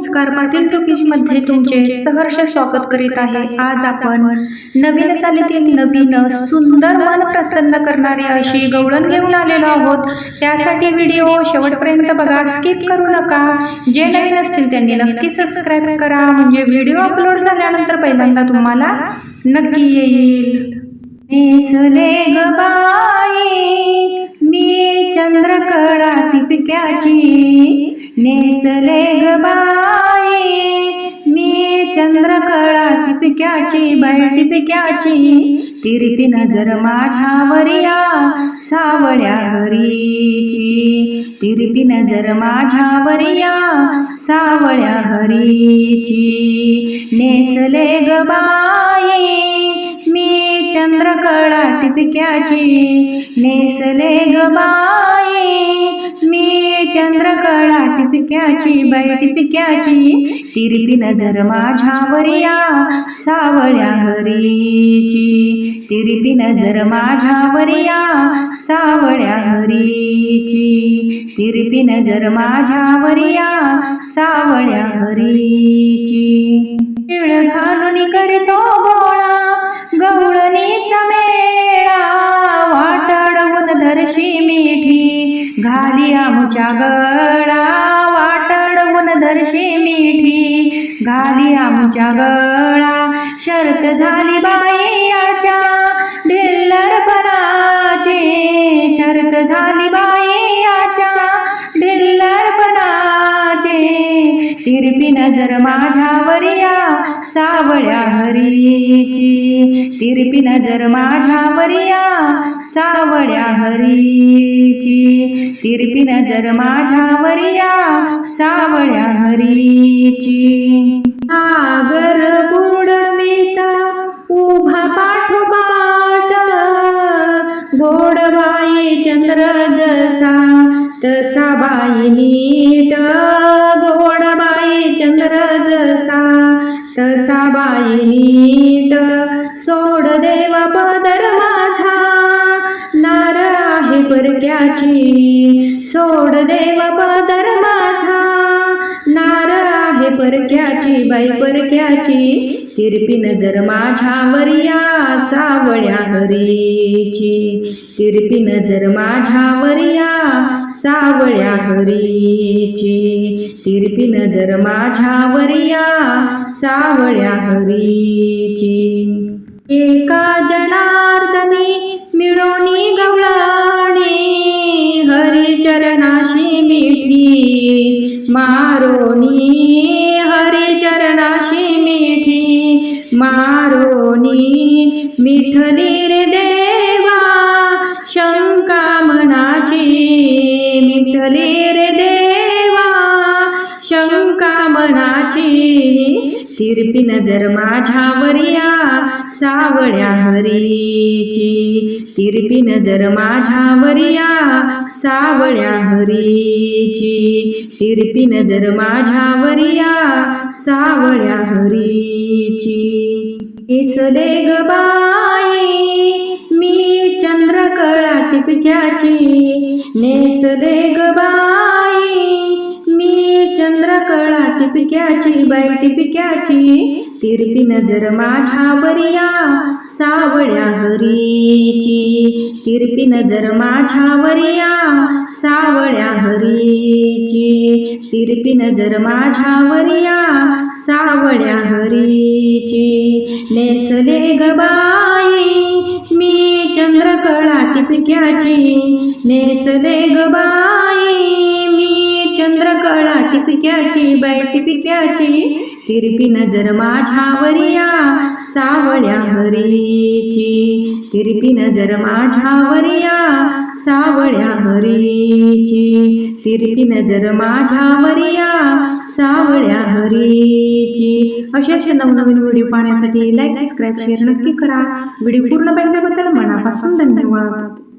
नमस्कार पाटील टोकीजमध्ये तुमचे सहर्ष स्वागत करीत आहे. आज आपण नवीन चालीतील नवीन सुंदर मन प्रसन्न करणारी अशी गवळण घेऊन आलेलो आहोत. त्यासाठी व्हिडिओ शेवटपर्यंत बघा स्किप करू नका. जे नवीन असतील त्यांनी नक्की सबस्क्राईब करा. म्हणजे व्हिडिओ अपलोड झाल्यानंतर पहिल्यांदा तुम्हाला नक्की येईल. मी चंद्रकळा टिपक्याची नेसले बाई. मी चंद्रकळा टिपक्याची बाई टिपक्याची तिरपी नजर माझ्यावरिया सावळ्या हरीची. तिरपी नजर माझ्यावरिया सावळ्या हरीची. नेसले गबाई चंद्रकळा टिपक्याची नेसले गबाई मी चंद्रकळा टिपक्याची बाई टिपक्याची तिरपी नजर माझ्यावरिया सावळ्या हरीची. तिरपी नजर माझ्यावरिया सावळ्या हरीची. तिरपी नजर माझ्यावरिया सावळ्या हरीची. तिळ घालून करतो आमच्या गळा वाटडवून धरशी मिठी. घाली आमच्या गळा. शर्त झाली बाईयाच्या डिल्लरपणाची शर्त झाली बाईयाच्या ढिल्लरपणा तिरपी नजर माझ्यावरिया सावळ्या हरीची. तिरपी नजर माझ्यावरिया सावळ्या हरीची. तिरपी नजर माझ्यावरिया सावळ्या हरीची. आगर बुडविता उभा पाठोपाठ गोडबाई चंद्र जसा तसा बाई नीट. बाई नीट. सोड देवा पदर माझा. नार आहे परक्याची. सोड देवा पदर माझा. नार आहे परक्याची बाई परक्याची. तिरपी नजर माझ्यावरिया सावळ्या हरीची. तिरपी नजर माझ्यावरिया सावळ्या हरीची. तिरपी नजर माझ्यावरिया सावळ्या हरीची. एका जनार्दने मिळोनी गवळणी हरिचरणाशी मिठी मारोनी मारोनी मिठलीर देवा शंका मनाची मिठली देवा शंका मनाची तिरपी नजर माझ्यावरिया सावळ्या हरीची. तिरपी नजर माझ्यावरिया सावळ्या हरीची. तिरपी नजर माझ्यावरिया सावळ्या हरीची. इसले ग बाई मी चंद्रकळा टिपक्याची. नेसले ग बाई पिक्याची बैठी पिक्याची तिरपी नजर माझ्यावरिया सावळ्या हरीची. तिरपी नजर माझ्यावरिया सावळ्या हरीची. तिरपी नजर माझ्यावरिया सावळ्या हरीची. नेसले गबाई मी चंद्रकळा टिपक्याची नेसले गबाई चंद्रकळा टिपक्याची बै टिपक्याची. तिरपी नजर माझ्यावरिया सावळ्या हरीची. तिरपी नजर माझ्यावरिया सावळ्या हरीची. तिरपी नजर माझ्यावरिया सावळ्या हरीची. असे असे नवनवीन व्हिडिओ पाहण्यासाठी लाईक सबस्क्राईब शेअर नक्की करा. व्हिडिओ पूर्ण पाहिल्याबद्दल मनापासून धन्यवाद.